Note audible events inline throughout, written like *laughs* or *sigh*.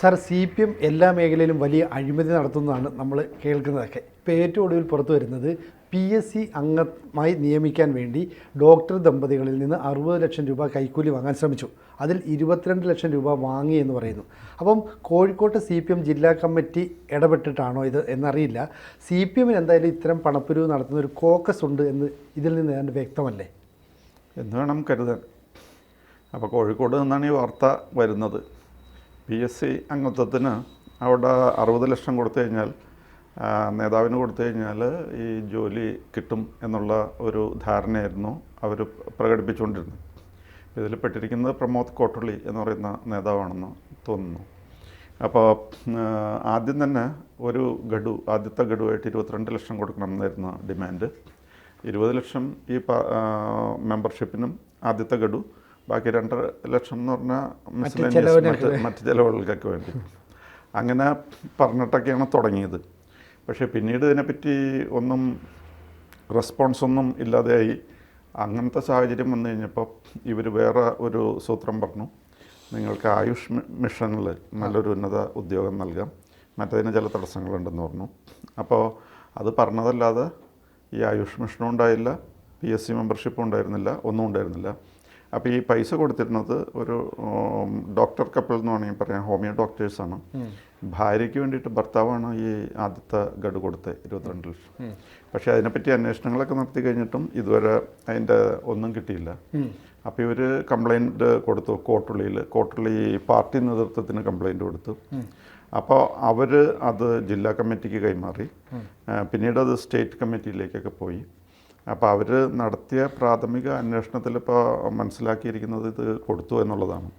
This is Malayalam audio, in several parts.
സാർ സി പി എം എല്ലാ മേഖലയിലും വലിയ അഴിമതി നടത്തുന്നതാണ് നമ്മൾ കേൾക്കുന്നതൊക്കെ. ഇപ്പോൾ ഏറ്റവും ഒടുവിൽ പുറത്തു വരുന്നത് പി എസ് സി അംഗമായി നിയമിക്കാൻ വേണ്ടി ഡോക്ടർ ദമ്പതികളിൽ നിന്ന് അറുപത് ലക്ഷം രൂപ കൈക്കൂലി വാങ്ങാൻ ശ്രമിച്ചു. അതിൽ ഇരുപത്തിരണ്ട് ലക്ഷം രൂപ വാങ്ങി എന്ന് പറയുന്നു. അപ്പം കോഴിക്കോട്ട് സി പി എം ജില്ലാ കമ്മിറ്റി ഇടപെട്ടിട്ടാണോ ഇത് എന്നറിയില്ല. സി പി എമ്മിന് എന്തായാലും ഇത്തരം പണപ്പിരിവ് നടത്തുന്ന ഒരു കോക്കസ് ഉണ്ട് എന്ന് ഇതിൽ നിന്ന് ഏതാണ്ട് വ്യക്തമല്ലേ? എന്ന് വേണം കരുതാൻ. അപ്പോൾ കോഴിക്കോട് നിന്നാണ് ഈ വാർത്ത വരുന്നത്. പി എസ് സി അംഗത്വത്തിന് അവിടെ അറുപത് ലക്ഷം കൊടുത്തു കഴിഞ്ഞാൽ നേതാവിന് കൊടുത്തു കഴിഞ്ഞാൽ ഈ ജോലി കിട്ടും എന്നുള്ള ഒരു ധാരണയായിരുന്നു അവർ പ്രകടിപ്പിച്ചുകൊണ്ടിരുന്നത്. ഇതിൽ പെട്ടിരിക്കുന്നത് പ്രമോദ് കോട്ടുള്ളി എന്ന് പറയുന്ന നേതാവാണെന്ന് തോന്നുന്നു. അപ്പോൾ ആദ്യം തന്നെ ഒരു ഗഡു ആദ്യത്തെ ഗഡുവായിട്ട് ഇരുപത്തിരണ്ട് ലക്ഷം കൊടുക്കണം എന്നായിരുന്നു ഡിമാൻഡ്. ഇരുപത് ലക്ഷം ഈ മെമ്പർഷിപ്പിനും ആദ്യത്തെ ഗഡു ബാക്കി രണ്ടര ലക്ഷം എന്ന് പറഞ്ഞാൽ മറ്റ് ചിലവുകൾക്കൊക്കെ വേണ്ടി. അങ്ങനെ പറഞ്ഞിട്ടൊക്കെയാണ് തുടങ്ങിയത്. പക്ഷേ പിന്നീട് ഇതിനെപ്പറ്റി ഒന്നും റെസ്പോൺസ് ഒന്നും ഇല്ലാതെയായി. അങ്ങനത്തെ സാഹചര്യം വന്നു കഴിഞ്ഞപ്പോൾ ഇവർ വേറെ ഒരു സൂത്രം പറഞ്ഞു. നിങ്ങൾക്ക് ആയുഷ് മിഷനിൽ നല്ലൊരു ഉന്നത ഉദ്യോഗം നൽകാം. മറ്റതിന് ചില തടസ്സങ്ങളുണ്ടെന്ന് പറഞ്ഞു. അപ്പോൾ അത് പറഞ്ഞതല്ലാതെ ഈ ആയുഷ് മിഷനും ഉണ്ടായില്ല. പി എസ് സി മെമ്പർഷിപ്പും ഉണ്ടായിരുന്നില്ല. ഒന്നും ഉണ്ടായിരുന്നില്ല. അപ്പോൾ ഈ പൈസ കൊടുത്തിരുന്നത് ഒരു ഡോക്ടർ കപ്പിൾ എന്ന് വേണമെങ്കിൽ പറയാം ഹോമിയോ ഡോക്ടേഴ്സാണ് ഭാര്യയ്ക്ക് വേണ്ടിയിട്ട് ഭർത്താവാണ് ഈ ആദ്യത്തെ ഗഡു കൊടുത്തത് ഇരുപത്തിരണ്ട് ലക്ഷം. പക്ഷേ അതിനെപ്പറ്റി അന്വേഷണങ്ങളൊക്കെ നടത്തി കഴിഞ്ഞിട്ടും ഇതുവരെ അതിന്റെ ഒന്നും കിട്ടിയില്ല. അപ്പോൾ ഇവർ കംപ്ലൈന്റ് കൊടുത്തു കോട്ടുള്ളിയിൽ കോട്ടുള്ളി പാർട്ടി നേതൃത്വത്തിന് കംപ്ലൈന്റ് കൊടുത്തു. അപ്പോൾ അവർ അത് ജില്ലാ കമ്മിറ്റിക്ക് കൈമാറി. പിന്നീട് അത് സ്റ്റേറ്റ് കമ്മിറ്റിയിലേക്കൊക്കെ പോയി. അപ്പോൾ അവർ നടത്തിയ പ്രാഥമിക അന്വേഷണത്തിൽ ഇപ്പോൾ മനസ്സിലാക്കിയിരിക്കുന്നത് ഇത് കൊടുത്തു എന്നുള്ളതാണ്.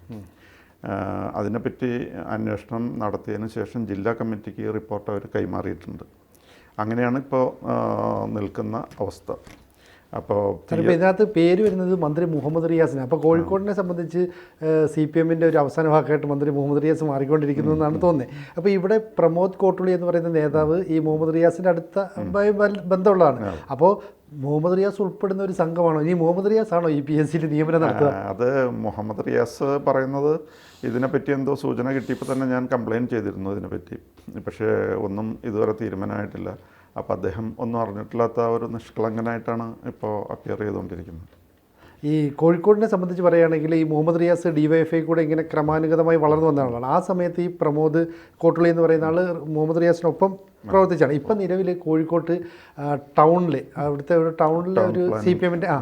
അതിനെപ്പറ്റി അന്വേഷണം നടത്തിയതിന് ശേഷം ജില്ലാ കമ്മിറ്റിക്ക് റിപ്പോർട്ട് അവർ കൈമാറിയിട്ടുണ്ട്. അങ്ങനെയാണ് ഇപ്പോൾ നിൽക്കുന്ന അവസ്ഥ. അപ്പോൾ ഇതിനകത്ത് പേര് വരുന്നത് മന്ത്രി മുഹമ്മദ് റിയാസിന് അപ്പോൾ കോഴിക്കോടിനെ സംബന്ധിച്ച് സി പി എമ്മിന്റെ ഒരു അവസാന ഭാഗമായിട്ട് മന്ത്രി മുഹമ്മദ് റിയാസ് മാറിക്കൊണ്ടിരിക്കുന്നു എന്നാണ് തോന്നുന്നത്. അപ്പോൾ ഇവിടെ പ്രമോദ് കോട്ടുള്ളി എന്ന് പറയുന്ന നേതാവ് ഈ മുഹമ്മദ് റിയാസിന്റെ അടുത്ത ബന്ധമുള്ളതാണ്. അപ്പോൾ മുഹമ്മദ് റിയാസ് ഉൾപ്പെടുന്ന ഒരു സംഘമാണോ? ഇനി മുഹമ്മദ് റിയാസ് ആണോ ഈ പി എസ് സിയിൽ നിയമനം നടത്തുക? അത് മുഹമ്മദ് റിയാസ് പറയുന്നത് ഇതിനെപ്പറ്റി എന്തോ സൂചന കിട്ടിയപ്പോൾ തന്നെ ഞാൻ കംപ്ലയിന്റ് ചെയ്തിരുന്നു ഇതിനെപ്പറ്റി. പക്ഷേ ഒന്നും ഇതുവരെ തീരുമാനമായിട്ടില്ല. അപ്പോൾ അദ്ദേഹം ഒന്നും അറിഞ്ഞിട്ടില്ലാത്ത ഒരു നിഷ്കളങ്കനായിട്ടാണ് ഇപ്പോൾ അപ്പിയർ ചെയ്തുകൊണ്ടിരിക്കുന്നത്. ഈ കോഴിക്കോടിനെ സംബന്ധിച്ച് പറയുകയാണെങ്കിൽ ഈ മുഹമ്മദ് റിയാസ് ഡിവൈഎഫ്ഐ കൂടെ ഇങ്ങനെ ക്രമാനുഗതമായി വളർന്നു വന്ന ആളാണ്. ആ സമയത്ത് ഈ പ്രമോദ് കോട്ടുള്ളി എന്ന് പറയുന്ന ആൾ മുഹമ്മദ് റിയാസിനൊപ്പം പ്രവർത്തിച്ചാണ്. ഇപ്പം നിലവിൽ കോഴിക്കോട്ട് ടൗണിൽ അവിടുത്തെ ഒരു ടൗണിലെ ഒരു സി പി എമ്മിന്റെ ആ.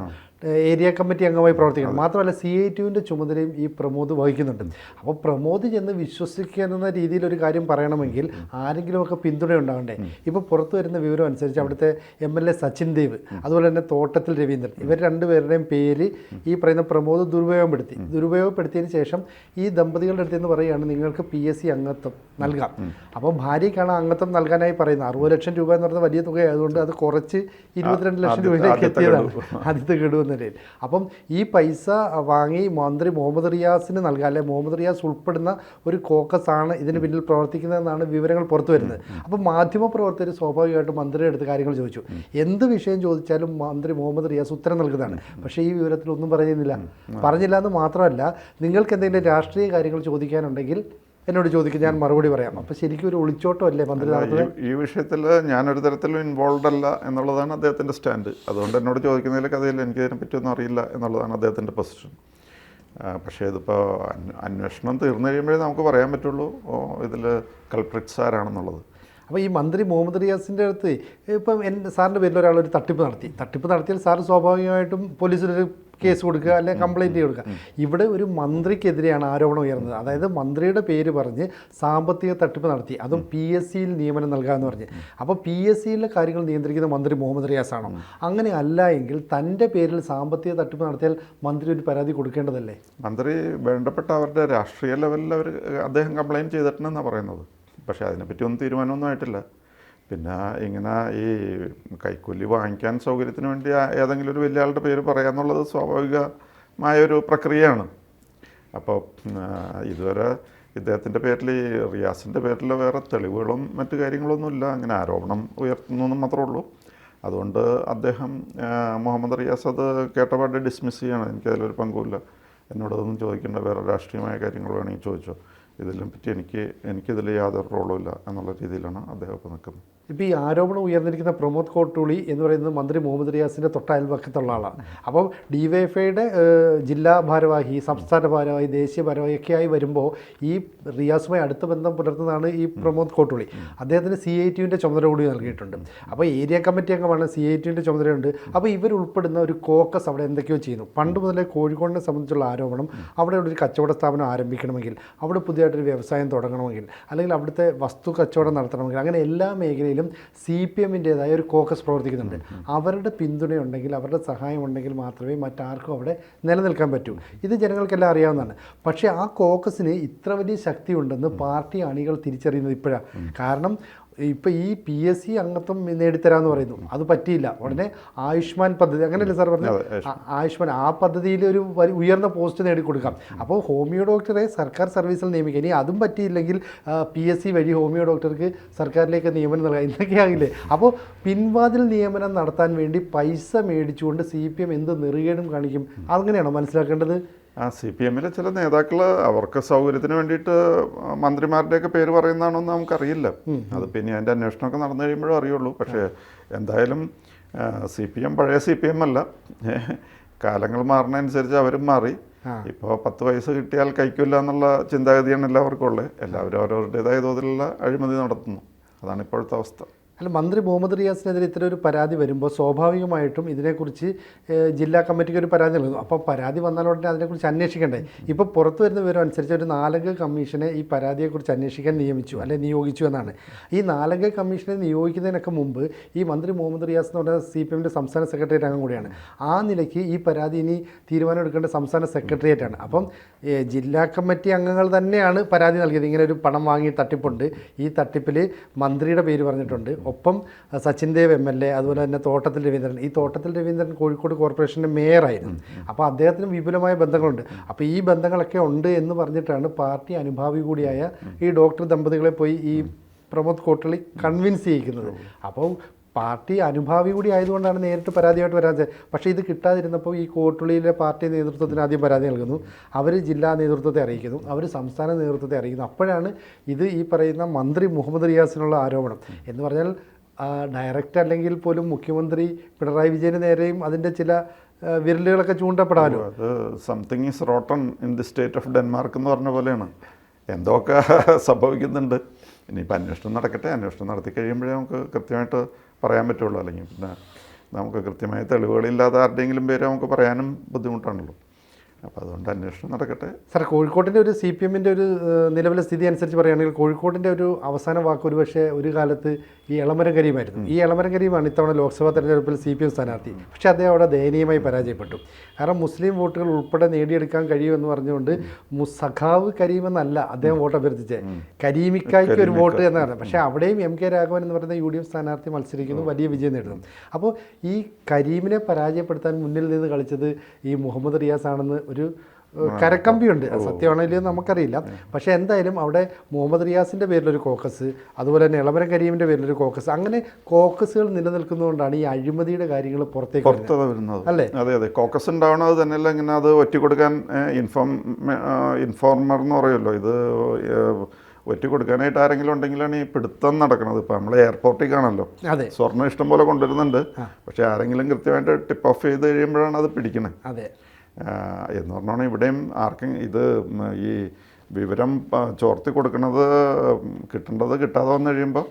ഏരിയ കമ്മിറ്റി അംഗമായി പ്രവർത്തിക്കണം. മാത്രമല്ല സി ഐ ടുവിന്റെ ചുമതലയും ഈ പ്രമോദ് വഹിക്കുന്നുണ്ട്. അപ്പോൾ പ്രമോദ് ചെന്ന് വിശ്വസിക്കുന്ന രീതിയിൽ ഒരു കാര്യം പറയണമെങ്കിൽ ആരെങ്കിലുമൊക്കെ പിന്തുണ ഉണ്ടാകണ്ടേ ഇപ്പോൾ പുറത്തു വരുന്ന വിവരം അനുസരിച്ച് അവിടുത്തെ M L A Sachin Dev അതുപോലെ തന്നെ തോട്ടത്തിൽ രവീന്ദ്രൻ ഇവർ രണ്ടുപേരുടെയും പേര് ഈ പറയുന്ന പ്രമോദ് ദുരുപയോഗപ്പെടുത്തി. ദുരുപയോഗപ്പെടുത്തിയതിന് ശേഷം ഈ ദമ്പതികളുടെ അടുത്ത് നിന്ന് പറയുകയാണ് നിങ്ങൾക്ക് പി എസ് സി അംഗത്വം നൽകാം. അപ്പോൾ ഭാര്യയ്ക്കാണ് അംഗത്വം നൽകാനായി പറയുന്നത്. അറുപത് ലക്ഷം രൂപ എന്ന് പറയുന്നത് വലിയ തുകയായതുകൊണ്ട് അത് കുറച്ച് ഇരുപത്തിരണ്ട് ലക്ഷം രൂപയിലേക്ക് എത്തിയതാണ്. ആദ്യത്തെ ഗഡു എന്ന നിലയിൽ. അപ്പം ഈ പൈസ വാങ്ങി മന്ത്രി മുഹമ്മദ് റിയാസിന് നൽകുക അല്ലെ മുഹമ്മദ് റിയാസ് ഉൾപ്പെടുന്ന ഒരു കോക്കസ് ആണ് ഇതിന് പിന്നിൽ പ്രവർത്തിക്കുന്നതെന്നാണ് വിവരങ്ങൾ പുറത്തു വരുന്നത്. അപ്പം മാധ്യമ പ്രവർത്തകർ സ്വാഭാവികമായിട്ടും മന്ത്രിയുടെ അടുത്ത് കാര്യങ്ങൾ ചോദിച്ചു. എന്ത് വിഷയം ചോദിച്ചാലും മന്ത്രി മുഹമ്മദ് റിയാസ് ഉത്തരം നൽകുന്നതാണ്. പക്ഷേ ഈ വിവരത്തിൽ ഒന്നും പറയുന്നില്ല പറഞ്ഞില്ല എന്ന് മാത്രമല്ല നിങ്ങൾക്ക് എന്തെങ്കിലും രാഷ്ട്രീയ കാര്യങ്ങൾ ചോദിക്കാനുണ്ടെങ്കിൽ എന്നോട് ചോദിക്കും ഞാൻ മറുപടി പറയാം. അപ്പോൾ ശരിക്കും ഒരു ഒളിച്ചോട്ടമല്ലേ മന്ത്രി നടത്തുന്നത് ഈ- ഈ വിഷയത്തിൽ ഞാനൊരു തരത്തിലും ഇൻവോൾവ് അല്ല എന്നുള്ളതാണ് അദ്ദേഹത്തിന്റെ സ്റ്റാൻഡ് അതുകൊണ്ട് എന്നോട് ചോദിക്കുന്നതിൽ കഥയിൽ എനിക്ക് ഇതിനെ പറ്റിയൊന്നും അറിയില്ല എന്നുള്ളതാണ് അദ്ദേഹത്തിന്റെ പൊസിഷൻ പക്ഷേ ഇതിപ്പോൾ അന്വേഷണം തീർന്നു കഴിയുമ്പോഴേ നമുക്ക് പറയാൻ പറ്റുള്ളൂ ഇതിൽ കൾപ്രിറ്റ്സ് ആരാണെന്നുള്ളത്. അപ്പോൾ ഈ മന്ത്രി മുഹമ്മദ് റിയാസിന്റെ അടുത്ത് ഇപ്പം എന്റെ സാറിന്റെ പേരിൽ ഒരാൾ ഒരു തട്ടിപ്പ് നടത്തി. തട്ടിപ്പ് നടത്തിയാൽ സാർ സ്വാഭാവികമായിട്ടും പോലീസിലൊരു കേസ് കൊടുക്കുക അല്ലെങ്കിൽ കംപ്ലൈന്റ് കൊടുക്കുക. ഇവിടെ ഒരു മന്ത്രിക്കെതിരെയാണ് ആരോപണം ഉയർന്നത്. അതായത് മന്ത്രിയുടെ പേര് പറഞ്ഞ് സാമ്പത്തിക തട്ടിപ്പ് നടത്തി. അതും പി എസ് സിയിൽ നിയമനം നൽകാമെന്ന് പറഞ്ഞ്. അപ്പോൾ പി എസ് സിയിലെ കാര്യങ്ങൾ നിയന്ത്രിക്കുന്ന മന്ത്രി മുഹമ്മദ് റിയാസ് ആണോ? അങ്ങനെ അല്ല എങ്കിൽ തന്റെ പേരിൽ സാമ്പത്തിക തട്ടിപ്പ് നടത്തിയാൽ മന്ത്രി ഒരു പരാതി കൊടുക്കേണ്ടതല്ലേ? മന്ത്രി വേണ്ടപ്പെട്ട അവരുടെ രാഷ്ട്രീയ ലെവലിൽ അവർ അദ്ദേഹം കംപ്ലയിന്റ് ചെയ്തിട്ടുണ്ടെന്നാണ് പറയുന്നത്. പക്ഷേ അതിനെപ്പറ്റി ഒന്നും തീരുമാനമൊന്നും ആയിട്ടില്ല. പിന്നെ ഇങ്ങനെ ഈ കൈക്കൂലി വാങ്ങിക്കാൻ സൗകര്യത്തിന് വേണ്ടി ഏതെങ്കിലും ഒരു വലിയ ആളുടെ പേര് പറയാന്നുള്ളത് സ്വാഭാവികമായ ഒരു പ്രക്രിയയാണ്. അപ്പോൾ ഇതുവരെ ഇദ്ദേഹത്തിന്റെ പേരിൽ ഈ റിയാസിന്റെ പേരിൽ വേറെ തെളിവുകളും മറ്റു കാര്യങ്ങളൊന്നുമില്ല അങ്ങനെ ആരോപണം ഉയർത്തുന്നു എന്ന് മാത്രമേ ഉള്ളൂ. അതുകൊണ്ട് അദ്ദേഹം മുഹമ്മദ് റിയാസ് അത് കേട്ടപാട് ഡിസ്മിസ് ചെയ്യണം. എനിക്കതിലൊരു പങ്കുമില്ല. എന്നോടൊന്നും ചോദിക്കേണ്ട വേറെ രാഷ്ട്രീയമായ കാര്യങ്ങൾ വേണമെങ്കിൽ ചോദിച്ചോ ഇതിനെ പറ്റി എനിക്ക് എനിക്കിതിൽ യാതൊരു റോളും ഇല്ല എന്നുള്ള രീതിയിലാണ് അദ്ദേഹം ഇപ്പോൾ നിൽക്കുന്നത്. ഇപ്പോൾ ഈ ആരോപണം ഉയർന്നിരിക്കുന്ന പ്രമോദ് കോട്ടൂളി എന്ന് പറയുന്നത് മന്ത്രി മുഹമ്മദ് റിയാസിന്റെ തൊട്ട അയൽപക്കത്തുള്ള ആളാണ്. അപ്പം ഡിവൈഎഫ്ഐയുടെ ജില്ലാ ഭാരവാഹി സംസ്ഥാന ഭാരവാഹി ദേശീയ ഭാരവാഹി ഒക്കെ ആയി വരുമ്പോൾ ഈ റിയാസുമായി അടുത്ത ബന്ധം പുലർത്തുന്നതാണ് ഈ പ്രമോദ് കോട്ടൂളി. അദ്ദേഹത്തിന് സി ഐ ടിയുവിന്റെ ചുമതല കൂടി നൽകിയിട്ടുണ്ട്. അപ്പോൾ ഏരിയ കമ്മിറ്റി അംഗമാണ് സി ഐ ടിയുവിന്റെ ചുമതലയുണ്ട്. അപ്പോൾ ഇവർ ഉൾപ്പെടുന്ന ഒരു കോക്കസ് അവിടെ എന്തൊക്കെയോ ചെയ്യുന്നു. പണ്ട് മുതലേ കോഴിക്കോടിനെ സംബന്ധിച്ചുള്ള ആരോപണം അവിടെ ഒരു കച്ചവട സ്ഥാപനം ആരംഭിക്കണമെങ്കിൽ അവിടെ പുതിയതായിട്ടൊരു വ്യവസായം തുടങ്ങണമെങ്കിൽ അല്ലെങ്കിൽ അവിടുത്തെ വസ്തു കച്ചവടം നടത്തണമെങ്കിൽ അങ്ങനെ എല്ലാ മേഖലയിലും സി പി എമ്മിന്റേതായ ഒരു കോക്കസ് പ്രവർത്തിക്കുന്നുണ്ട്. അവരുടെ പിന്തുണയുണ്ടെങ്കിൽ അവരുടെ സഹായം ഉണ്ടെങ്കിൽ മാത്രമേ മറ്റാർക്കും അവിടെ നിലനിൽക്കാൻ പറ്റൂ. ഇത് ജനങ്ങൾക്കെല്ലാം അറിയാവുന്നതാണ്. പക്ഷേ ആ കോക്കസിന് ഇത്ര വലിയ ശക്തി ഉണ്ടെന്ന് പാർട്ടി അണികൾ തിരിച്ചറിയുന്നത് ഇപ്പോഴാണ് കാരണം ഇപ്പം ഈ പി എസ് സി അംഗത്വം നേടിത്തരാമെന്ന് പറയുന്നു. അത് പറ്റിയില്ല. ഉടനെ ആയുഷ്മാൻ പദ്ധതി അങ്ങനെയല്ലേ സാർ പറഞ്ഞത്? ആയുഷ്മാൻ. ആ പദ്ധതിയിൽ ഒരു ഉയർന്ന പോസ്റ്റ് നേടിക്കൊടുക്കാം. അപ്പോൾ ഹോമിയോ ഡോക്ടറെ സർക്കാർ സർവീസിൽ നിയമിക്കുക. ഇനി അതും പറ്റിയില്ലെങ്കിൽ പി എസ് സി വഴി ഹോമിയോ ഡോക്ടർക്ക് സർക്കാരിലേക്ക് നിയമനം നൽകാം. ഇതൊക്കെയാകില്ലേ അപ്പോൾ പിൻവാതിൽ നിയമനം നടത്താൻ വേണ്ടി പൈസ മേടിച്ചുകൊണ്ട് സി പി എം എന്ത് നെറുകേടും കാണിക്കും? അങ്ങനെയാണോ മനസ്സിലാക്കേണ്ടത്? ആ സി പി എമ്മിലെ ചില നേതാക്കൾ അവർക്ക് സൗകര്യത്തിന് വേണ്ടിയിട്ട് മന്ത്രിമാരുടെയൊക്കെ പേര് പറയുന്നതാണെന്ന് നമുക്കറിയില്ല. അത് പിന്നെ അതിന്റെ അന്വേഷണമൊക്കെ നടന്നു കഴിയുമ്പോഴും അറിയുള്ളൂ. പക്ഷേ എന്തായാലും സി പി എം പഴയ സി പി എം അല്ല. കാലങ്ങൾ മാറുന്നതനുസരിച്ച് അവരും മാറി. ഇപ്പോൾ പത്ത് വയസ്സ് കിട്ടിയാൽ കഴിക്കില്ല എന്നുള്ള ചിന്താഗതിയാണ് എല്ലാവർക്കും ഉള്ളത്. എല്ലാവരും അവരവരുടേതായ തോതിലുള്ള അഴിമതി നടത്തുന്നു. അതാണ് ഇപ്പോഴത്തെ അവസ്ഥ. അല്ല മന്ത്രി മുഹമ്മദ് റിയാസിനെതിരെ ഇത്തരം ഒരു പരാതി വരുമ്പോൾ സ്വാഭാവികമായിട്ടും ഇതിനെക്കുറിച്ച് ജില്ലാ കമ്മിറ്റിക്ക് ഒരു പരാതി നൽകുന്നു. അപ്പോൾ പരാതി വന്നാൽ ഉടനെ അതിനെക്കുറിച്ച് അന്വേഷിക്കണ്ടേ? ഇപ്പോൾ പുറത്തു വരുന്ന വിവരം അനുസരിച്ച് ഒരു നാലംഗ കമ്മീഷനെ ഈ പരാതിയെക്കുറിച്ച് അന്വേഷിക്കാൻ നിയമിച്ചു അല്ലെ നിയോഗിച്ചു എന്നാണ്. ഈ നാലംഗ കമ്മീഷനെ നിയോഗിക്കുന്നതിനൊക്കെ മുമ്പ് ഈ മന്ത്രി മുഹമ്മദ് റിയാസ് എന്ന് പറഞ്ഞ സി പി എമ്മിന്റെ സംസ്ഥാന സെക്രട്ടേറിയറ്റ് അംഗം കൂടിയാണ്. ആ നിലയ്ക്ക് ഈ പരാതി ഇനി തീരുമാനം എടുക്കേണ്ട സംസ്ഥാന സെക്രട്ടേറിയറ്റ് ആണ് അപ്പം ജില്ലാ കമ്മിറ്റി അംഗങ്ങൾ തന്നെയാണ് പരാതി നൽകിയത്. ഇങ്ങനെ ഒരു പണം വാങ്ങി തട്ടിപ്പുണ്ട്. ഈ തട്ടിപ്പിൽ മന്ത്രിയുടെ പേര് പറഞ്ഞിട്ടുണ്ട്. ഒപ്പം Sachin Dev M L A അതുപോലെ തന്നെ തോട്ടത്തിൽ രവീന്ദ്രൻ. ഈ തോട്ടത്തിൽ രവീന്ദ്രൻ കോഴിക്കോട് കോർപ്പറേഷന്റെ മേയറായിരുന്നു. അപ്പോൾ അദ്ദേഹത്തിന് വിപുലമായ ബന്ധങ്ങളുണ്ട്. അപ്പോൾ ഈ ബന്ധങ്ങളൊക്കെ ഉണ്ട് എന്ന് പറഞ്ഞിട്ടാണ് പാർട്ടി അനുഭാവി കൂടിയായ ഈ ഡോക്ടർ ദമ്പതികളെ പോയി ഈ പ്രമോദ് കോട്ടളി കൺവിൻസ് ചെയ്യിക്കുന്നത്. അപ്പോൾ പാർട്ടി അനുഭാവി കൂടി ആയതുകൊണ്ടാണ് നേരിട്ട് പരാതിയായിട്ട് വരാതെ പക്ഷേ ഇത് കിട്ടാതിരുന്നപ്പോൾ ഈ കോട്ടുള്ളിയിലെ പാർട്ടി നേതൃത്വത്തിന് ആദ്യം പരാതി നൽകുന്നു. അവർ ജില്ലാ നേതൃത്വത്തെ അറിയിക്കുന്നു. അവർ സംസ്ഥാന നേതൃത്വത്തെ അറിയിക്കുന്നു. അപ്പോഴാണ് ഇത് ഈ പറയുന്ന മന്ത്രി മുഹമ്മദ് റിയാസിനുള്ള ആരോപണം. എന്ന് പറഞ്ഞാൽ ഡയറക്റ്റ് അല്ലെങ്കിൽ പോലും മുഖ്യമന്ത്രി പിണറായി വിജയന് നേരെയും അതിന്റെ ചില വിരലുകളൊക്കെ ചൂണ്ടപ്പെടാമല്ലോ അത് something is rotten in the state of Denmark എന്ന് പറഞ്ഞ പോലെയാണ്. എന്തൊക്കെ സംഭവിക്കുന്നുണ്ട്. ഇനിയിപ്പോൾ അന്വേഷണം നടക്കട്ടെ. അന്വേഷണം നടത്തി കഴിയുമ്പോഴേ നമുക്ക് കൃത്യമായിട്ട് പറയാൻ പറ്റുള്ളൂ. അല്ലെങ്കിൽ പിന്നെ നമുക്ക് കൃത്യമായ തെളിവുകളില്ലാതെ ആരുടെയെങ്കിലും പേര് നമുക്ക് പറയാനും ബുദ്ധിമുട്ടാണല്ലോ. അപ്പോൾ അതുകൊണ്ട് അന്വേഷണം നടക്കട്ടെ. സാർ കോഴിക്കോട്ടിന്റെ ഒരു സി പി എമ്മിന്റെ ഒരു നിലവിലെ സ്ഥിതി അനുസരിച്ച് പറയുകയാണെങ്കിൽ കോഴിക്കോടിന്റെ ഒരു അവസാന വാക്ക് ഒരു പക്ഷേ ഒരു കാലത്ത് ഈ എളമരം കരീമായിരുന്നു ഈ എളമരം കരീമാണ് ഇത്തവണ ലോക്സഭാ തെരഞ്ഞെടുപ്പിൽ സി പി എം സ്ഥാനാർത്ഥി. പക്ഷേ അദ്ദേഹം അവിടെ ദയനീയമായി പരാജയപ്പെട്ടു. കാരണം മുസ്ലിം വോട്ടുകൾ ഉൾപ്പെടെ നേടിയെടുക്കാൻ കഴിയുമെന്ന് പറഞ്ഞുകൊണ്ട് സഖാവ് കരീമെന്നല്ല അദ്ദേഹം വോട്ട് അഭ്യർത്ഥിച്ചത് കരീമിക്കായ്ക്ക് ഒരു വോട്ട് എന്നാണ് പക്ഷേ അവിടെയും എം കെ രാഘവൻ എന്ന് പറയുന്ന യു ഡി എഫ് സ്ഥാനാർത്ഥി മത്സരിക്കുന്നു വലിയ വിജയം നേടുന്നു. അപ്പോൾ ഈ കരീമിനെ പരാജയപ്പെടുത്താൻ മുന്നിൽ നിന്ന് കളിച്ചത് ഈ മുഹമ്മദ് റിയാസ് ആണെന്ന് ഒരു കരക്കമ്പിയുണ്ട്. സത്യമാണെങ്കിലും നമുക്കറിയില്ല. പക്ഷേ എന്തായാലും അവിടെ മുഹമ്മദ് റിയാസിന്റെ പേരിലൊരു കോക്കസ് അതുപോലെ തന്നെ ഇളമരം കരീമിന്റെ പേരിലൊരു കോക്കസ് അങ്ങനെ കോക്കസുകൾ നിലനിൽക്കുന്നതുകൊണ്ടാണ് ഈ അഴിമതിയുടെ കാര്യങ്ങൾ പുറത്തേക്ക് വരുന്നത്. വരുന്നത്. അല്ലേ? അതെ അതെ. കോക്കസ് ഉണ്ടാവണത് തന്നെയല്ല ഇങ്ങനെ അത് ഒറ്റ കൊടുക്കാൻ ഇൻഫോം ഇൻഫോർമർ എന്ന് പറയുമല്ലോ. ഇത് ഒറ്റ കൊടുക്കാനായിട്ട് ആരെങ്കിലും ഉണ്ടെങ്കിലാണ് ഈ പിടുത്തം നടക്കുന്നത് ഇപ്പം നമ്മൾ എയർപോർട്ടിൽ കാണല്ലോ സ്വർണം ഇഷ്ടം പോലെ കൊണ്ടുവരുന്നുണ്ട് പക്ഷേ ആരെങ്കിലും കൃത്യമായിട്ട് ടിപ്പ് ഓഫ് ചെയ്ത് കഴിയുമ്പോഴാണ് അത് പിടിക്കുന്നത് അതെ. എന്ന് പറഞ്ഞാൽ ഇവിടെയും ആർക്കും ഇത് ഈ വിവരം ചോർത്തി കൊടുക്കുന്നത് കിട്ടേണ്ടത് കിട്ടാതെ വന്നു കഴിയുമ്പോൾ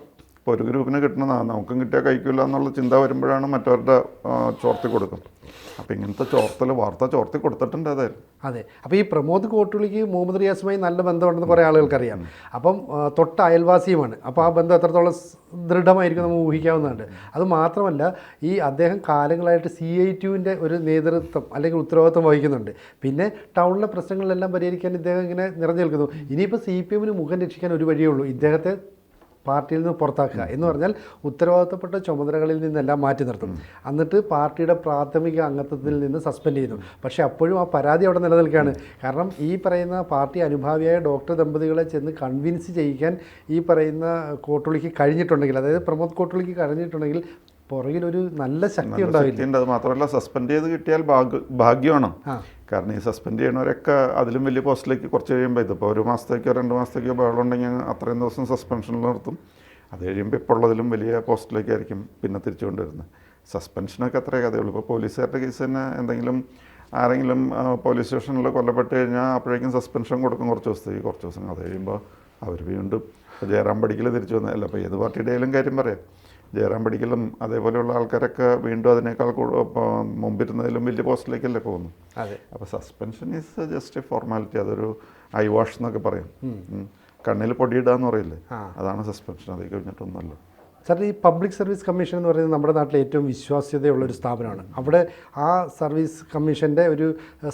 ഇപ്പോൾ ഒരു ഗ്രൂപ്പിന് കിട്ടുന്നതാണ് നമുക്കും കിട്ടിയാൽ കഴിക്കില്ല എന്നുള്ള ചിന്ത വരുമ്പോഴാണ് മറ്റവരുടെ ചോർത്തി കൊടുക്കും അപ്പം ഇങ്ങനത്തെ ചോർത്തൽ വാർത്ത ചോർത്തി കൊടുത്തിട്ടുണ്ട് അതായത്. അതെ. അപ്പോൾ ഈ പ്രമോദ് കോട്ടുളിക്ക് മുഹമ്മദ് റിയാസുമായി നല്ല ബന്ധമുണ്ടെന്ന് കുറേ ആളുകൾക്കറിയാം. അപ്പം തൊട്ട അയൽവാസിയുമാണ്. അപ്പോൾ ആ ബന്ധം എത്രത്തോളം ദൃഢമായിരിക്കും നമുക്ക് ഊഹിക്കാവുന്നതുണ്ട്. അത് മാത്രമല്ല ഈ അദ്ദേഹം കാലങ്ങളായിട്ട് സി ഐ ടുവിന്റെ ഒരു നേതൃത്വം അല്ലെങ്കിൽ ഉത്തരവാദിത്വം വഹിക്കുന്നുണ്ട്. പിന്നെ ടൗണിലെ പ്രശ്നങ്ങളെല്ലാം പരിഹരിക്കാൻ ഇദ്ദേഹം ഇങ്ങനെ നിറഞ്ഞു നിൽക്കുന്നു. ഇനിയിപ്പോൾ സി പി എമ്മിന് മുഖം രക്ഷിക്കാൻ ഒരു വഴിയേ ഉള്ളൂ. ഇദ്ദേഹത്തെ പാർട്ടിയിൽ നിന്ന് പുറത്താക്കുക എന്ന് പറഞ്ഞാൽ ഉത്തരവാദിത്തപ്പെട്ട ചുമതലകളിൽ നിന്നെല്ലാം മാറ്റി നിർത്തും. എന്നിട്ട് പാർട്ടിയുടെ പ്രാഥമിക അംഗത്വത്തിൽ നിന്ന് സസ്പെൻഡ് ചെയ്യുന്നു. പക്ഷേ അപ്പോഴും ആ പരാതി അവിടെ നിലനിൽക്കുകയാണ്. കാരണം ഈ പറയുന്ന പാർട്ടി അനുഭാവിയായ ഡോക്ടർ ദമ്പതികളെ ചെന്ന് കൺവിൻസ് ചെയ്യിക്കാൻ ഈ പറയുന്ന കോട്ടുളിക്ക് കഴിഞ്ഞിട്ടുണ്ടെങ്കിൽ അതായത് പ്രമോദ് കോട്ടുളിക്ക് കഴിഞ്ഞിട്ടുണ്ടെങ്കിൽ പുറകിലൊരു നല്ല ശക്തി ഉണ്ടാവില്ല? അത് മാത്രമല്ല സസ്പെൻഡ് ചെയ്ത് കിട്ടിയാൽ ഭാഗ്യമാണ്. കാരണം ഈ സസ്പെൻഡ് ചെയ്യണവരൊക്കെ അതിലും വലിയ പോസ്റ്റിലേക്ക് കുറച്ച് കഴിയുമ്പോൾ ഇതിപ്പോൾ ഒരു മാസത്തേക്കോ രണ്ട് മാസത്തേക്കോ ബഹളം ഉണ്ടെങ്കിൽ അത്രയും ദിവസം സസ്പെൻഷനിൽ നിർത്തും. അത് കഴിയുമ്പോൾ ഇപ്പോൾ ഉള്ളതിലും വലിയ പോസ്റ്റിലേക്കായിരിക്കും പിന്നെ തിരിച്ചു കൊണ്ടുവരുന്നത്. സസ്പെൻഷനൊക്കെ അത്രേ കഥയുള്ളൂ. ഇപ്പോൾ പോലീസുകാരുടെ കേസ് തന്നെ എന്തെങ്കിലും ആരെങ്കിലും പോലീസ് സ്റ്റേഷനിൽ കൊല്ലപ്പെട്ട് കഴിഞ്ഞാൽ അപ്പോഴേക്കും സസ്പെൻഷൻ കൊടുക്കും കുറച്ച് ദിവസത്തേക്ക് കുറച്ച് ദിവസം. അത് കഴിയുമ്പോൾ അവർ വീണ്ടും ജയറാം പടിക്കൽ തിരിച്ചു വന്നതല്ല അപ്പോൾ ഏത് പാർട്ടിയുടെ ആയാലും കാര്യം പറയാം. ജയറാം പടിക്കലും അതേപോലെയുള്ള ആൾക്കാരൊക്കെ വീണ്ടും അതിനേക്കാൾ മുമ്പിരുന്നതിലും വലിയ പോസ്റ്റിലേക്കല്ലേ പോകുന്നു അതെ. അപ്പോൾ suspension is just a formality അതൊരു ഐ വാഷ് എന്നൊക്കെ പറയും. കണ്ണിൽ പൊടിയിടാന്ന് പറയില്ലേ? അതാണ് സസ്പെൻഷൻ അത് കഴിഞ്ഞിട്ടൊന്നുമല്ല. സാർ ഈ പബ്ലിക് സർവീസ് കമ്മീഷൻ എന്ന് പറയുന്നത് നമ്മുടെ നാട്ടിലെ ഏറ്റവും വിശ്വാസ്യതയുള്ള ഒരു സ്ഥാപനമാണ്. അവിടെ ആ സർവീസ് കമ്മീഷന്റെ ഒരു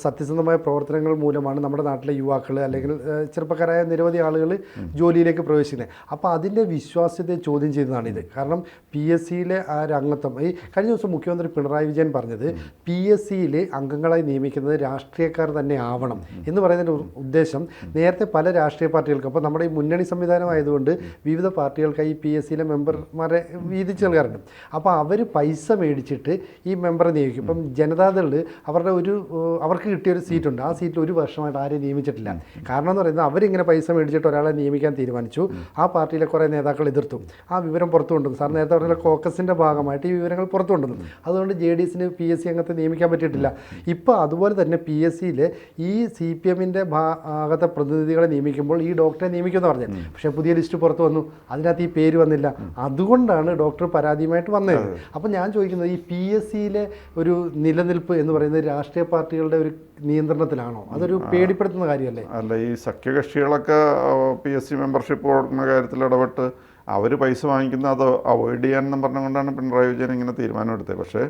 സത്യസന്ധമായ പ്രവർത്തനങ്ങൾ മൂലമാണ് നമ്മുടെ നാട്ടിലെ യുവാക്കൾ അല്ലെങ്കിൽ ചെറുപ്പക്കാരായ നിരവധി ആളുകൾ ജോലിയിലേക്ക് പ്രവേശിക്കുന്നത്. അപ്പോൾ അതിന്റെ വിശ്വാസ്യതയെ ചോദ്യം ചെയ്യുന്നതാണ് ഇത് കാരണം പി എസ് സിയിലെ ആ ഒരു അംഗത്വം ഈ കഴിഞ്ഞ ദിവസം മുഖ്യമന്ത്രി പിണറായി വിജയൻ പറഞ്ഞത് പി എസ് സിയിൽ അംഗങ്ങളായി നിയമിക്കുന്നത് രാഷ്ട്രീയക്കാർ തന്നെ ആവണം എന്ന് പറയുന്നതിന്റെ ഉദ്ദേശം നേരത്തെ പല രാഷ്ട്രീയ പാർട്ടികൾക്കും. അപ്പോൾ നമ്മുടെ ഈ മുന്നണി സംവിധാനമായതുകൊണ്ട് വിവിധ പാർട്ടികൾക്കായി പി എസ് സിയിലെ മെമ്പർമാരെ വീതിച്ച് നൽകാറുണ്ട് അപ്പോൾ അവർ പൈസ മേടിച്ചിട്ട് ഈ മെമ്പറെ നിയമിക്കും ഇപ്പം ജനതാദളിൽ അവരുടെ ഒരു അവർക്ക് കിട്ടിയ ഒരു സീറ്റുണ്ട്. ആ സീറ്റിൽ ഒരു വർഷമായിട്ട് ആരെയും നിയമിച്ചിട്ടില്ല. കാരണം എന്ന് പറയുന്നത് അവരിങ്ങനെ പൈസ മേടിച്ചിട്ട് ഒരാളെ നിയമിക്കാൻ തീരുമാനിച്ചു. ആ പാർട്ടിയിലെ കുറേ നേതാക്കൾ എതിർത്തു. ആ വിവരം പുറത്തു കൊണ്ടുവന്നു. സാർ നേരത്തെ പറഞ്ഞ കോക്കസിന്റെ ഭാഗമായിട്ട് ഈ വിവരങ്ങൾ പുറത്തു കൊണ്ടുവന്നു. അതുകൊണ്ട് ജെ ഡി എസിന് പി എസ് സി അംഗത്തെ നിയമിക്കാൻ പറ്റിയിട്ടില്ല. ഇപ്പോൾ അതുപോലെ തന്നെ പി എസ് സിയിൽ ഈ സി പി എമ്മിന്റെ ഭാഗത്തെ പ്രതിനിധികളെ നിയമിക്കുമ്പോൾ ഈ ഡോക്ടറെ നിയമിക്കുമെന്ന് പറഞ്ഞു പക്ഷേ പുതിയ ലിസ്റ്റ് പുറത്തു വന്നു. അതിനകത്ത് ഈ പേര് വന്നില്ല. അതുകൊണ്ടാണ് ഡോക്ടർ പരാതിയുമായിട്ട് വന്നത്. അപ്പം ഞാൻ ചോദിക്കുന്നത് ഈ പി എസ് സിയിലെ ഒരു നിലനിൽപ്പ് എന്ന് പറയുന്നത് രാഷ്ട്രീയ പാർട്ടികളുടെ ഒരു നിയന്ത്രണത്തിലാണോ? അതൊരു പേടിപ്പെടുത്തുന്ന കാര്യമല്ലേ? അല്ല ഈ സഖ്യകക്ഷികളൊക്കെ പി എസ് സി മെമ്പർഷിപ്പ് കൊടുക്കുന്ന കാര്യത്തിൽ ഇടപെട്ട് അവർ പൈസ വാങ്ങിക്കുന്ന അത് അവോയ്ഡ് ചെയ്യാനെന്നും പറഞ്ഞുകൊണ്ടാണ് പിണറായി വിജയൻ ഇങ്ങനെ തീരുമാനമെടുത്തത്. പക്ഷേ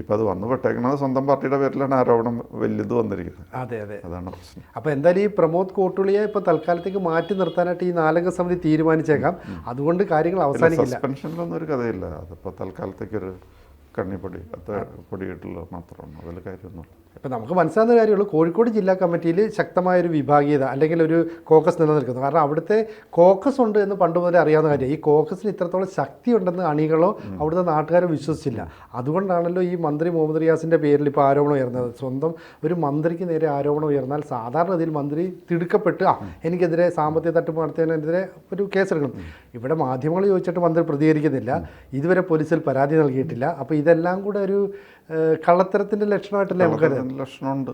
ഇപ്പോൾ അത് വന്നു പെട്ടേക്കുന്നത് സ്വന്തം പാർട്ടിയുടെ പേരിലാണ് ആരോപണം വലുത് വന്നിരിക്കുന്നത്. അതെ അതെ. അതാണ് പ്രശ്നം. അപ്പോൾ എന്തായാലും ഈ പ്രമോദ് കോട്ടുളിയെ ഇപ്പോൾ തൽക്കാലത്തേക്ക് മാറ്റി നിർത്താനായിട്ട് ഈ നാലംഗ സമിതി തീരുമാനിച്ചേക്കാം. അതുകൊണ്ട് കാര്യങ്ങൾ അവസാനിക്കില്ല. സസ്പെൻഷനിലൊന്നും ഒരു കഥയില്ല. അതിപ്പോൾ തൽക്കാലത്തേക്കൊരു കണ്ണിപ്പൊടി അത്ര പൊടിയിട്ടുള്ള മാത്രമാണ്. അതിൽ കാര്യമൊന്നും ഇപ്പം നമുക്ക് മനസ്സിലാകുന്ന കാര്യമുള്ളൂ കോഴിക്കോട് ജില്ലാ കമ്മിറ്റിയിൽ ശക്തമായൊരു വിഭാഗീയത അല്ലെങ്കിൽ ഒരു കോക്കസ് നിലനിൽക്കുന്നു. കാരണം അവിടുത്തെ കോക്കസ് ഉണ്ട് എന്ന് പണ്ട് മുതലേ അറിയാവുന്ന കാര്യം. ഈ കോക്കസിന് ഇത്രത്തോളം ശക്തി ഉണ്ടെന്ന് അണികളോ അവിടുത്തെ നാട്ടുകാരോ വിശ്വസിച്ചില്ല. അതുകൊണ്ടാണല്ലോ ഈ മന്ത്രി മുഹമ്മദ് റിയാസിന്റെ പേരിൽ ഇപ്പോൾ ആരോപണം ഉയർന്നത്. സ്വന്തം ഒരു മന്ത്രിക്ക് നേരെ ആരോപണം ഉയർന്നാൽ സാധാരണ ഇതിൽ മന്ത്രി തിടുക്കപ്പെട്ട് ആ എനിക്കെതിരെ സാമ്പത്തിക തട്ടിപ്പ് നടത്തിയതിനെതിരെ ഒരു കേസെടുക്കണം. ഇവിടെ മാധ്യമങ്ങൾ ചോദിച്ചിട്ട് മന്ത്രി പ്രതികരിക്കുന്നില്ല. ഇതുവരെ പോലീസിൽ പരാതി നൽകിയിട്ടില്ല. അപ്പോൾ ഇതെല്ലാം കൂടെ ഒരു കള്ളത്തരത്തിന്റെ കള്ളത്തരത്തിന്റെ ലക്ഷണമായിട്ടല്ലേ നമുക്ക് ലക്ഷണമുണ്ട്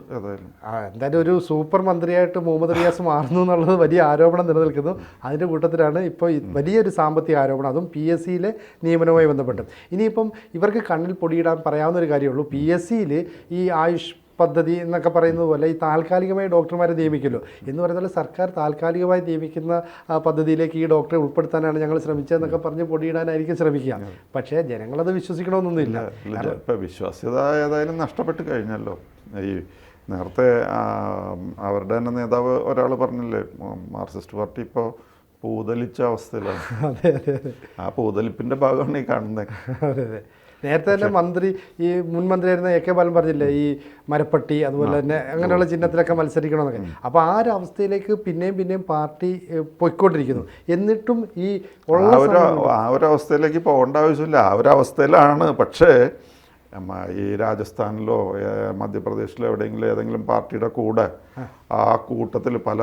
എന്തായാലും ഒരു സൂപ്പർ മന്ത്രിയായിട്ട് മുഹമ്മദ് റിയാസ് മാറുന്നു എന്നുള്ളത് വലിയ ആരോപണം നിലനിൽക്കുന്നു. അതിന്റെ കൂട്ടത്തിലാണ് ഇപ്പോൾ വലിയൊരു സാമ്പത്തിക ആരോപണം. അതും പി എസ് സിയിലെ നിയമനവുമായി ബന്ധപ്പെട്ട്. ഇനിയിപ്പം ഇവർക്ക് കണ്ണിൽ പൊടിയിടാൻ പറയാവുന്ന ഒരു കാര്യമുള്ളൂ. പി എസ് സിയിൽ ഈ ആയുഷ് പദ്ധതി എന്നൊക്കെ പറയുന്നത് പോലെ ഈ താൽക്കാലികമായി ഡോക്ടർമാരെ നിയമിക്കുമല്ലോ. എന്ന് പറയുന്നത് സർക്കാർ താൽക്കാലികമായി നിയമിക്കുന്ന ആ, പദ്ധതിയിലേക്ക് ഈ ഡോക്ടറെ ഉൾപ്പെടുത്താനാണ് ഞങ്ങൾ ശ്രമിച്ചതെന്നൊക്കെ പറഞ്ഞ് പൊടിയിടാനായിരിക്കും ശ്രമിക്കുക. പക്ഷേ ജനങ്ങളത് വിശ്വസിക്കണമെന്നൊന്നുമില്ല. ഇപ്പോൾ ഇപ്പം വിശ്വാസ്യത ഏതായാലും നഷ്ടപ്പെട്ട് കഴിഞ്ഞല്ലോ. ഈ നേരത്തെ അവരുടെ തന്നെ നേതാവ് ഒരാൾ പറഞ്ഞില്ലേ മാർക്സിസ്റ്റ് പാർട്ടി ഇപ്പോൾ പൂതലിച്ച അവസ്ഥയിലാണ്. *laughs* ആ പൂതലിപ്പിന്റെ ഭാഗമാണ് ഈ കാണുന്നത്. അതെ അതെ. നേരത്തെ തന്നെ മന്ത്രി ഈ മുൻ മന്ത്രിയായിരുന്ന എ കെ ബാലൻ പറഞ്ഞില്ലേ ഈ മരപ്പട്ടി അതുപോലെ തന്നെ അങ്ങനെയുള്ള ചിഹ്നത്തിലൊക്കെ മത്സരിക്കണമെന്നൊക്കെ. അപ്പോൾ ആ ഒരു അവസ്ഥയിലേക്ക് പിന്നെയും പിന്നെയും പാർട്ടി പോയിക്കൊണ്ടിരിക്കുന്നു. എന്നിട്ടും ഈ ഉള്ള ആ ഒരു അവസ്ഥയിലേക്ക് പോകേണ്ട ആവശ്യമില്ല. ആ ഒരു അവസ്ഥയിലാണ്. പക്ഷേ ഈ രാജസ്ഥാനിലോ മധ്യപ്രദേശിലോ എവിടെയെങ്കിലും ഏതെങ്കിലും പാർട്ടിയുടെ കൂടെ ആ. കൂട്ടത്തിൽ പല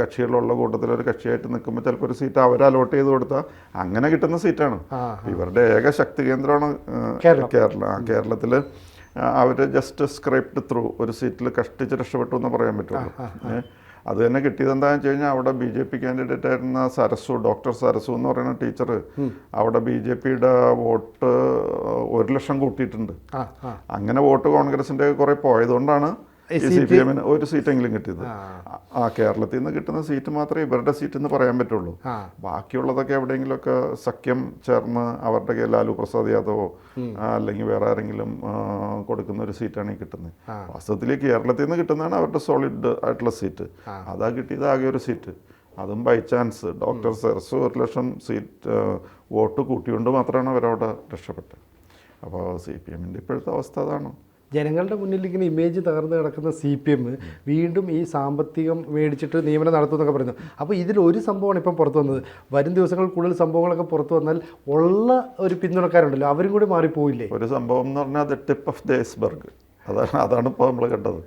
കക്ഷികളുള്ള കൂട്ടത്തിൽ ഒരു കക്ഷിയായിട്ട് നിൽക്കുമ്പോൾ ചിലപ്പോൾ ഒരു സീറ്റ് അവർ അലോട്ട് ചെയ്ത് കൊടുത്താൽ അങ്ങനെ കിട്ടുന്ന സീറ്റാണ്. ഇവരുടെ ഏക ശക്തി കേന്ദ്രമാണ് കേരളം. കേരള. കേരളത്തിൽ അവർ ജസ്റ്റ് സ്ക്രൈപ്ഡ് ത്രൂ ഒരു സീറ്റിൽ കഷ്ടിച്ച് രക്ഷപ്പെട്ടു എന്ന് പറയാൻ പറ്റുള്ളൂ. അത് തന്നെ കിട്ടിയത് എന്താണെന്ന് വെച്ച് കഴിഞ്ഞാൽ അവിടെ ബി ജെ പി കാൻഡിഡേറ്റ് ആയിരുന്ന സരസു ഡോക്ടർ സരസു എന്ന് പറയുന്ന ടീച്ചർ അവിടെ ബി ജെ പിയുടെ വോട്ട് ഒരു ലക്ഷം കൂട്ടിയിട്ടുണ്ട്. അങ്ങനെ വോട്ട് കോൺഗ്രസിന്റെ കുറെ പോയതുകൊണ്ടാണ് സി പി എമ്മിന് ഒരു സീറ്റെങ്കിലും കിട്ടിയത്. ആ. കേരളത്തിൽ നിന്ന് കിട്ടുന്ന സീറ്റ് മാത്രമേ ഇവരുടെ സീറ്റ് എന്ന് പറയാൻ പറ്റുള്ളൂ. ബാക്കിയുള്ളതൊക്കെ എവിടെയെങ്കിലുമൊക്കെ സഖ്യം ചേർന്ന് അവരുടെ കയ്യിൽ ലാലു പ്രസാദ് യാദവോ അല്ലെങ്കിൽ വേറെ ആരെങ്കിലും കൊടുക്കുന്ന ഒരു സീറ്റാണ് ഈ കിട്ടുന്നത്. വാസ്തവത്തിൽ കേരളത്തിൽ നിന്ന് കിട്ടുന്നതാണ് അവരുടെ സോളിഡ് ആയിട്ടുള്ള സീറ്റ്. അതാ കിട്ടിയത് ആകെ ഒരു സീറ്റ്. അതും ബൈ ചാൻസ് ഡോക്ടർ സെർസ് ഒരു ലക്ഷം സീറ്റ് വോട്ട് കൂട്ടിയോണ്ട് മാത്രമാണ് അവരവിടെ രക്ഷപ്പെട്ടത്. അപ്പോൾ സി പി എമ്മിന്റെ ഇപ്പോഴത്തെ അവസ്ഥ അതാണ്. ജനങ്ങളുടെ മുന്നിൽ ഇങ്ങനെ ഇമേജ് തകർന്ന് കിടക്കുന്ന സി പി എം വീണ്ടും ഈ സാമ്പത്തികം മേടിച്ചിട്ട് നിയമനം നടത്തും എന്നൊക്കെ പറയുന്നു. അപ്പോൾ ഇതിൽ ഒരു സംഭവമാണ് ഇപ്പം പുറത്തു വന്നത്. വരും ദിവസങ്ങളിൽ കൂടുതൽ സംഭവങ്ങളൊക്കെ പുറത്തു വന്നാൽ ഉള്ള ഒരു പിന്തുണക്കാരുണ്ടല്ലോ. അവരും കൂടി മാറിപ്പോയില്ലേ? ഒരു സംഭവം എന്ന് പറഞ്ഞാൽ അത് ടിപ്പ് ഓഫ് ദി ഐസ്ബർഗ് അതാണ് അതാണ് ഇപ്പോൾ നമ്മൾ കണ്ടത്.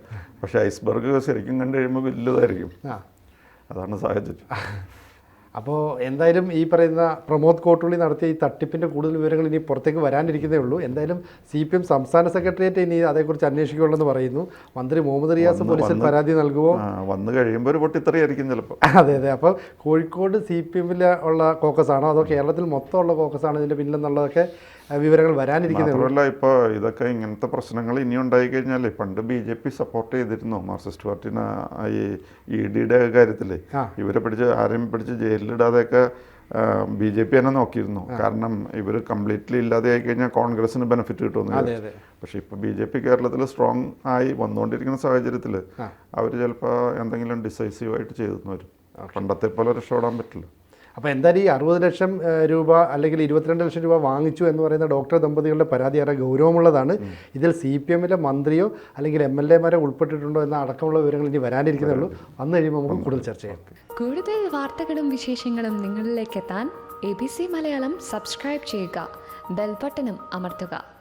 പക്ഷേ ഐസ്ബർഗ് ശരിക്കും കണ്ടു കഴിയുമ്പോൾ വലുതായിരിക്കും. ആ. അതാണ് സാഹചര്യം. *laughs* അപ്പോൾ എന്തായാലും ഈ പറയുന്ന പ്രമോദ് കോട്ടുള്ളി നടത്തിയ ഈ തട്ടിപ്പിന്റെ കൂടുതൽ വിവരങ്ങൾ ഇനി പുറത്തേക്ക് വരാനിരിക്കുന്നേ ഉള്ളൂ. എന്തായാലും സി പി എം സംസ്ഥാന സെക്രട്ടേറിയറ്റ് ഇനി അതേക്കുറിച്ച് അന്വേഷിക്കുള്ളൂ പറയുന്നു. മന്ത്രി മുഹമ്മദ് റിയാസ് പോലീസിൽ പരാതി നൽകുമോ വന്നു കഴിയുമ്പോൾ ഒരു പൊട്ടിത്തെറിയായിരിക്കും ചിലപ്പോൾ *laughs* അതെ അതെ. അപ്പോൾ കോഴിക്കോട് സി പി എമ്മിൽ ഉള്ള കോക്കസ് ആണോ അതോ കേരളത്തിൽ മൊത്തമുള്ള കോക്കസ് ആണോ ഇതിന്റെ പിന്നിലെന്നുള്ളതൊക്കെ വിവരങ്ങൾ വരാനിരിക്കുന്നേ ഉള്ളൂ? ഇപ്പോൾ ഇതൊക്കെ ഇങ്ങനത്തെ പ്രശ്നങ്ങൾ ഇനി ഉണ്ടായി കഴിഞ്ഞാൽ പണ്ട് ബി ജെ പി സപ്പോർട്ട് ചെയ്തിരുന്നു. മാർക്സിസ്റ്റ് പാർട്ടിനെ ഈ ഇ ഡിയുടെ കാര്യത്തിൽ ഇവരെ പിടിച്ച് ആരെയും പിടിച്ച് ജയിലിലിടാതെയൊക്കെ ബി ജെ പി തന്നെ നോക്കിയിരുന്നു. കാരണം ഇവർ കംപ്ലീറ്റ്ലി ഇല്ലാതെ ആയി കഴിഞ്ഞാൽ കോൺഗ്രസിന് ബെനിഫിറ്റ് കിട്ടുമെന്ന് ഇപ്പൊ പക്ഷേ ഇപ്പോൾ ബി ജെ പി കേരളത്തിൽ സ്ട്രോങ് ആയി വന്നുകൊണ്ടിരിക്കുന്ന സാഹചര്യത്തിൽ. അവർ ചിലപ്പോൾ എന്തെങ്കിലും ഡിസൈസീവായിട്ട് ചെയ്തെന്ന് വരും. പണ്ടത്തെ പോലെ രക്ഷപ്പെടാൻ പറ്റില്ല. അപ്പോൾ എന്തായാലും ഈ അറുപത് ലക്ഷം രൂപ അല്ലെങ്കിൽ ഇരുപത്തിരണ്ട് ലക്ഷം രൂപ വാങ്ങിച്ചു എന്ന് പറയുന്ന ഡോക്ടർ ദമ്പതികളുടെ പരാതി ഏറെ ഗൗരവമുള്ളതാണ്. ഇതിൽ സി പി എമ്മിലെ മന്ത്രിയോ അല്ലെങ്കിൽ എം എൽ എമാരോ ഉൾപ്പെട്ടിട്ടുണ്ടോ എന്ന അടക്കമുള്ള വിവരങ്ങൾ ഇനി വരാനിരിക്കുന്നേ ഉള്ളൂ. വന്നു കഴിയുമ്പോൾ നമുക്ക് കൂടുതൽ ചർച്ച ചെയ്യാം. കൂടുതൽ വാർത്തകളും വിശേഷങ്ങളും നിങ്ങളിലേക്ക് എത്താൻ A B C Malayalam subscribe ചെയ്യുക. ബെൽബട്ടനും അമർത്തുക.